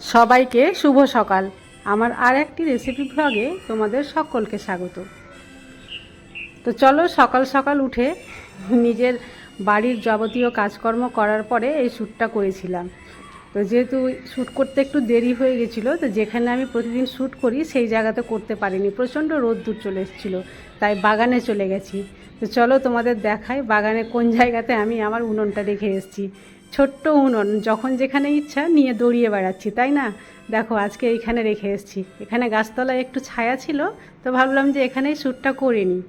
সবাইকে শুভ সকাল। আমার আর একটি রেসিপি ভ্লগে তোমাদের সকলকে স্বাগত। তো চলো সকাল সকাল উঠে নিজের বাড়ির যাবতীয় কাজকর্ম করার পরে এই শ্যুটটা করেছিলাম। তো যেহেতু শ্যুট করতে একটু দেরি হয়ে গেছিল, তো যেখানে আমি প্রতিদিন শ্যুট করি সেই জায়গাতে করতে পারিনি। প্রচণ্ড রোদ্দুর চলে এসেছিল, তাই বাগানে চলে গেছি। তো চলো তোমাদের দেখাই বাগানে কোন জায়গাতে আমি আমার উনুনটা রেখে এসেছি। ছোট্ট উনুন, যখন যেখানে ইচ্ছা নিয়ে দৌড়িয়ে বেড়াচ্ছি, তাই না? দেখো, আজকে এইখানে রেখে এসেছি। এখানে গাছতলায় একটু ছায়া ছিল, তো ভাবলাম যে এখানেই শ্যুটটা করে নিই।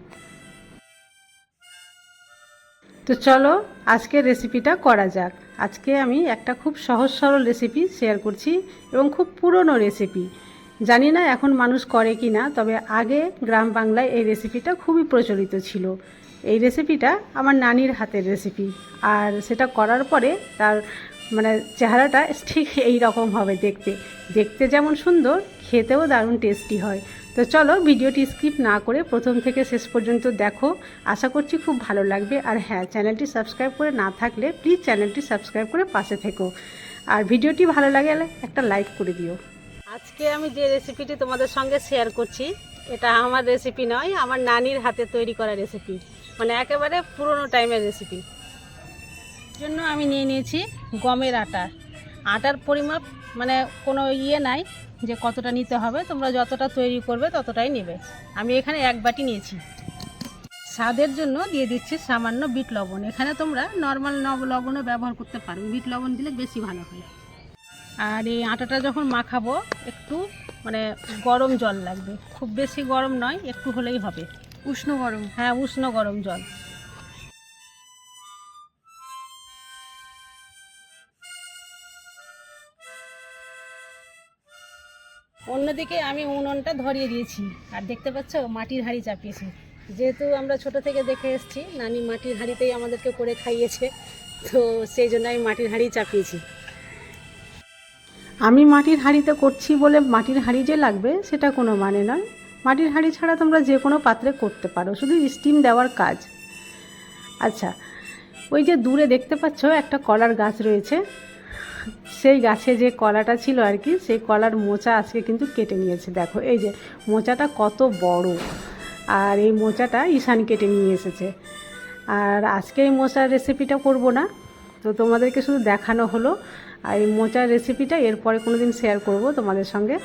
তো চলো, আজকের রেসিপিটা করা যাক। আজকে আমি একটা খুব সহজ সরল রেসিপি শেয়ার করছি, এবং খুব পুরনো রেসিপি জানি না এখন মানুষ করে কি না তবে আগে গ্রাম বাংলায় এই রেসিপিটা খুবই প্রচলিত ছিল। এই রেসিপিটা আমার নানির হাতের রেসিপি আর সেটা করার পরে তার মানে চেহারাটা ঠিক এই রকম হবে দেখতে। দেখতে যেমন সুন্দর, খেতেও দারুণ টেস্টি হয়। তো চলো ভিডিওটি স্কিপ না করে প্রথম থেকে শেষ পর্যন্ত দেখো। আশা করছি খুব ভালো লাগবে। আর হ্যাঁ চ্যানেলটি সাবস্ক্রাইব করে না থাকলে প্লিজ চ্যানেলটি সাবস্ক্রাইব করে পাশে থেকো। আর ভিডিওটি ভালো লাগলে একটা লাইক করে দিও। আজকে আমি যে রেসিপিটি তোমাদের সঙ্গে শেয়ার করছি, এটা আমার রেসিপি নয়, আমার নানির হাতে তৈরি করা রেসিপি মানে একেবারে পুরনো টাইমের রেসিপি জন্য আমি নিয়ে নিয়েছি গমের আটা। আটার পরিমাপ মানে কোনো ইয়ে নাই যে কতটা নিতে হবে, তোমরা যতটা তৈরি করবে ততটাই নেবে। আমি এখানে এক বাটি নিয়েছি। স্বাদের জন্য দিয়ে দিচ্ছি সামান্য বিট লবণ। এখানে তোমরা নর্মাল লবণও ব্যবহার করতে পারো। বিট লবণ দিলে বেশি ভালো হয়। আর এই আটাটা যখন মাখাবো, একটু মানে গরম জল লাগবে। খুব বেশি গরম নয়, একটু হলেই হবে। উষ্ণ গরম। হ্যাঁ উষ্ণ গরম জল। অন্যদিকে আমি উনুনটা ধরিয়ে দিয়েছি। আর দেখতে পাচ্ছ মাটির হাঁড়ি চাপিয়েছি। যেহেতু আমরা ছোট থেকে দেখে এসেছি নানি মাটির হাঁড়িতেই আমাদেরকে করে খাইয়েছে তো সেই জন্য আমি মাটির হাঁড়ি চাপিয়েছি। আমি মাটির হাঁড়িতে করছি বলে মাটির হাঁড়ি যে লাগবে সেটা কোনো মানে নয়। মাটির হাঁড়ি ছাড়া তোমরা যে কোনো পাত্রে করতে পারো, শুধু স্টিম দেওয়ার কাজ। আচ্ছা ওই যে দূরে দেখতে পাচ্ছ একটা কলার গাছ রয়েছে। সেই গাছে যে কলাটা ছিল আর কি, সেই কলার মোচা আজকে কিন্তু কেটে নিয়েছে। দেখো, এই যে মোচাটা কত বড়। আর এই মোচাটা ঈশান কেটে নিয়ে এসেছে। আর আজকে এই মোচার রেসিপিটা করব না, তো তোমাদেরকে শুধু দেখানো হলো। আর এই মোচার রেসিপিটা এরপরে কোনো দিন শেয়ার করব তোমাদের সঙ্গে।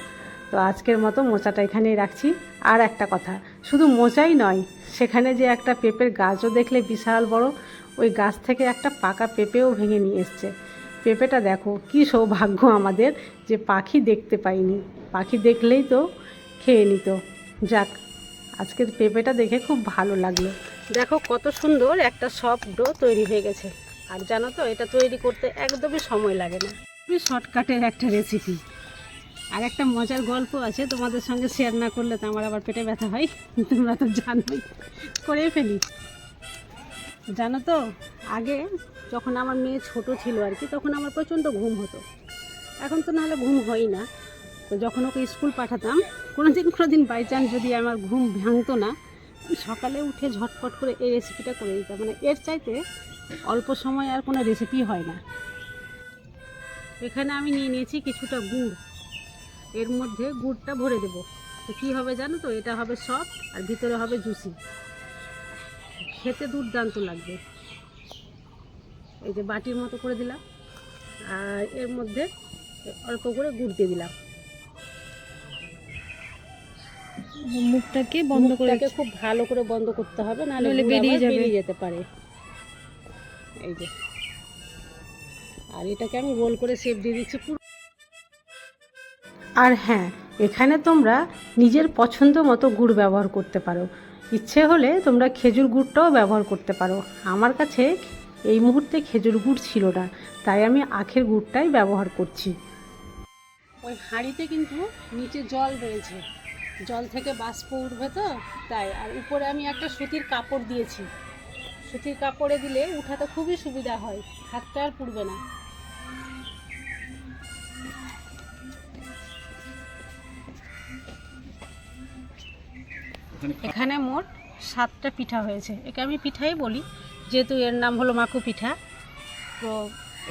তো আজকের মতো মোচাটা এখানেই রাখছি। আর একটা কথা, শুধু মোচাই নয়, সেখানে যে একটা পেঁপের গাছও দেখলে বিশাল বড়, ওই গাছ থেকে একটা পাকা পেঁপেও ভেঙে নিয়ে এসছে। পেঁপেটা দেখো, কি সৌভাগ্য আমাদের যে পাখি দেখতে পাইনি। পাখি দেখলেই তো খেয়ে নিত। যাক, আজকের পেঁপেটা দেখে খুব ভালো লাগল। দেখো কত সুন্দর একটা সফট তৈরি হয়ে গেছে। আর জানো তো, এটা তৈরি করতে একদমই সময় লাগে না। খুবই শর্টকাটের একটা রেসিপি আর একটা মজার গল্প আছে, তোমাদের সঙ্গে শেয়ার না করলে তো আমার আবার পেটে ব্যথা হয়। তোমরা তো জানোই করেই ফেলি। জানো তো, আগে যখন আমার মেয়ে ছোট ছিল আর কি, তখন আমার প্রচণ্ড ঘুম হতো। এখন তো নাহলে ঘুম হয় না। তো যখন ওকে স্কুল পাঠাতাম কোনো দিন কোনো দিন বাই চান্স যদি আমার ঘুম ভাঙতো না, সকালে উঠে ঝটপট করে এই রেসিপিটা করে দিতাম। মানে এর চাইতে অল্প সময় আর কোনো রেসিপি হয় না। এখানে আমি নিয়ে নিয়েছি কিছুটা গুড়। এর মধ্যে গুড়টা ভরে দেবো। তো কী হবে জানো তো? এটা হবে সফট আর ভিতরে হবে জুসি। খেতে দুর্দান্ত লাগবে। এই যে বাটির মতো করে দিলাম। আর এর মধ্যে অল্প করে গুড় দিয়ে দিলাম। মুখটাকে বন্ধ করে খুব ভালো করে বন্ধ করতে হবে নাহলে বেরিয়ে যাবে। বেরিয়ে যেতে পারে। এই যে। আর এটাকে আমি গোল করে শেপ দিয়ে দিচ্ছি। পুরো আর হ্যাঁ এখানে তোমরা নিজের পছন্দ মতো গুড় ব্যবহার করতে পারো। ইচ্ছে হলে তোমরা খেজুর গুড়টাও ব্যবহার করতে পারো। আমার কাছে এই মুহূর্তে খেজুর গুড় ছিল না, তাই আমি আখের গুড়টাই ব্যবহার করছি। ওই হাঁড়িতে কিন্তু নিচে জল রয়েছে। জল থেকে বাষ্প উঠবে তো, তাই। আর উপরে আমি একটা সুতির কাপড় দিয়েছি। সুতির কাপড়ে দিলে উঠাতে খুবই সুবিধা হয়, হাতটা আর পুড়বে না। এখানে মোট সাতটা পিঠা হয়েছে। একে আমি পিঠাই বলি যেহেতু এর নাম হলো মাকু পিঠা। তো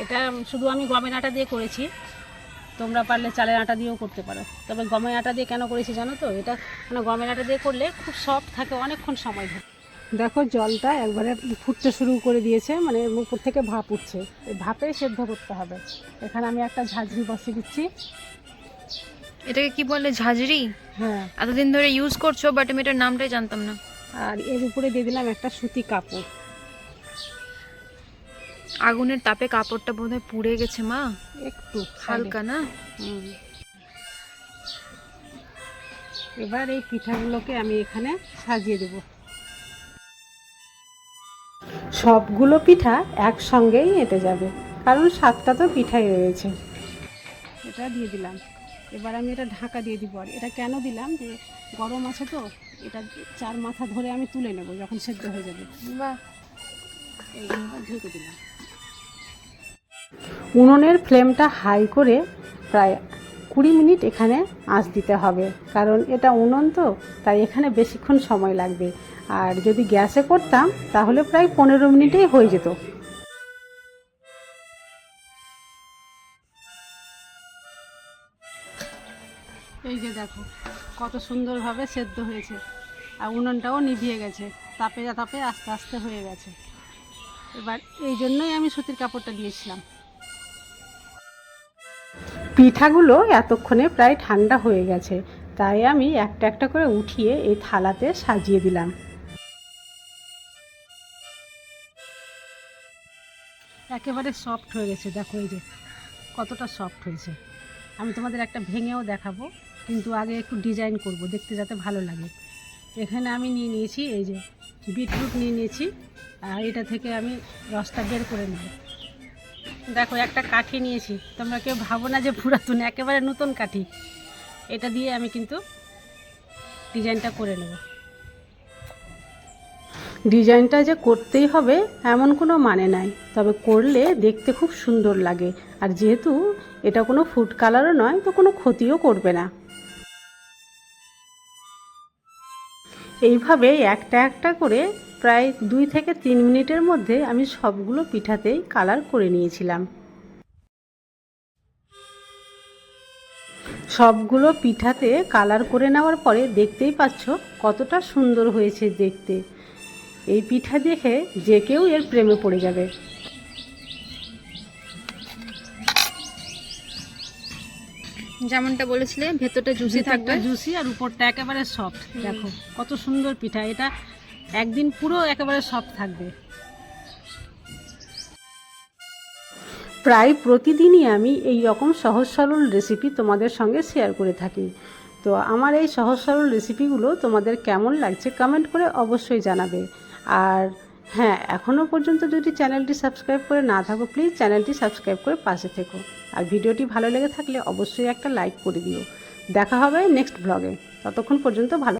এটা শুধু আমি গমের আটা দিয়ে করেছি। তোমরা পারলে চালের আটা দিয়েও করতে পারো। তবে গমের আটা দিয়ে কেন করেছি জানো তো? এটা মানে গমের আটা দিয়ে করলে খুব সফট থাকে অনেকক্ষণ সময় ধরে। দেখো জলটা একবারে ফুটতে শুরু করে দিয়েছে মানে উপর থেকে ভাপ উঠছে। এই ভাপে সেদ্ধ করতে হবে। এখানে আমি একটা ঝাঁঝরি বসিয়ে দিচ্ছি। এটাকে কি বলে ঝাঁঝরি? হ্যাঁ। এতদিন ধরে ইউজ করছ বাট আমি এটার নামটাই জানতাম না। আর এর উপরে দিয়ে দিলাম একটা সুতি কাপড়। আগুনের তাপে কাপড়টা বোধহয় পুড়ে গেছে মা। একটু হালকা না। এবার এই পিঠাগুলোকে আমি এখানে সাজিয়ে দেব। সবগুলো পিঠা একসঙ্গেই এঁটে যাবে কারণ সাতটা তো পিঠাই রয়েছে। এটা দিয়ে দিলাম। এবার আমি এটা ঢাকা দিয়ে দিব। আর এটা কেন দিলাম যে গরম আছে তো এটা চার মাথা ধরে আমি তুলে নেব যখন সেদ্ধ হয়ে যাবে। এই ঢেকে দিলাম। উনুনের ফ্লেমটা হাই করে প্রায় কুড়ি মিনিট এখানে আঁচ দিতে হবে। কারণ এটা উনুন তো তাই এখানে বেশিক্ষণ সময় লাগবে। আর যদি গ্যাসে করতাম তাহলে প্রায় পনেরো মিনিটেই হয়ে যেত। এই যে দেখো, কত সুন্দরভাবে সেদ্ধ হয়েছে। আর উনুনটাও নিভিয়ে গেছে তাপে তাপে আস্তে আস্তে হয়ে গেছে। এবার এই জন্যই আমি সুতির কাপড়টা দিয়েছিলাম। পিঠাগুলো এতক্ষণে প্রায় ঠান্ডা হয়ে গেছে, তাই আমি একটা একটা করে উঠিয়ে এই থালাতে সাজিয়ে দিলাম। একেবারে সফট হয়ে গেছে, দেখো এই যে, কতটা সফট হয়েছে। আমি তোমাদের একটা ভেঙেও দেখাবো। কিন্তু আগে একটু ডিজাইন করব, দেখতে যাতে ভালো লাগে। এখানে আমি নিয়ে নিয়েছি, এই যে বিটরুট নিয়ে নিয়েছি, আর এটা থেকে আমি রসটা বের করে নেব। দেখো, একটা কাঠি নিয়েছি। তোমরা কেউ ভাবো না যে পুরাতন, একেবারে নতুন কাঠি। এটা দিয়ে আমি কিন্তু ডিজাইনটা করে নেব। ডিজাইনটা যে করতেই হবে এমন কোনো মানে নাই, তবে করলে দেখতে খুব সুন্দর লাগে। আর যেহেতু এটা কোনো ফুড কালারও নয়, তো কোনো ক্ষতিও করবে না। এইভাবে একটা একটা করে প্রায় দুই থেকে তিন মিনিটের মধ্যে আমি সবগুলো পিঠাতেই কালার করে নিয়েছিলাম। সবগুলো পিঠাতে কালার করে নেওয়ার পরে দেখতেই পাচ্ছ কতটা সুন্দর হয়েছে দেখতে। এই পিঠা দেখে যে কেউ এর প্রেমে পড়ে যাবে। যেমনটা বলেছিলে ভেতরটা জুসি থাকবে। জুসি আর উপরটা একেবারে সফট দেখো কত সুন্দর পিঠা। এটা একদিন পুরো একেবারে সফট থাকবে। প্রায় প্রতিদিনই আমি এই রকম সহজ সরল রেসিপি তোমাদের সঙ্গে শেয়ার করে থাকি। তো আমার এই সহজ সরল রেসিপিগুলো তোমাদের কেমন লাগছে কমেন্ট করে অবশ্যই জানাবে। আর হ্যাঁ এখনও পর্যন্ত যদি চ্যানেলটি সাবস্ক্রাইব করে না থাকো প্লিজ চ্যানেলটি সাবস্ক্রাইব করে পাশে থেকো। আর ভিডিওটি ভালো লেগে থাকলে অবশ্যই একটা লাইক করে দিও। দেখা হবে নেক্সট ব্লগে। ততক্ষণ পর্যন্ত ভালো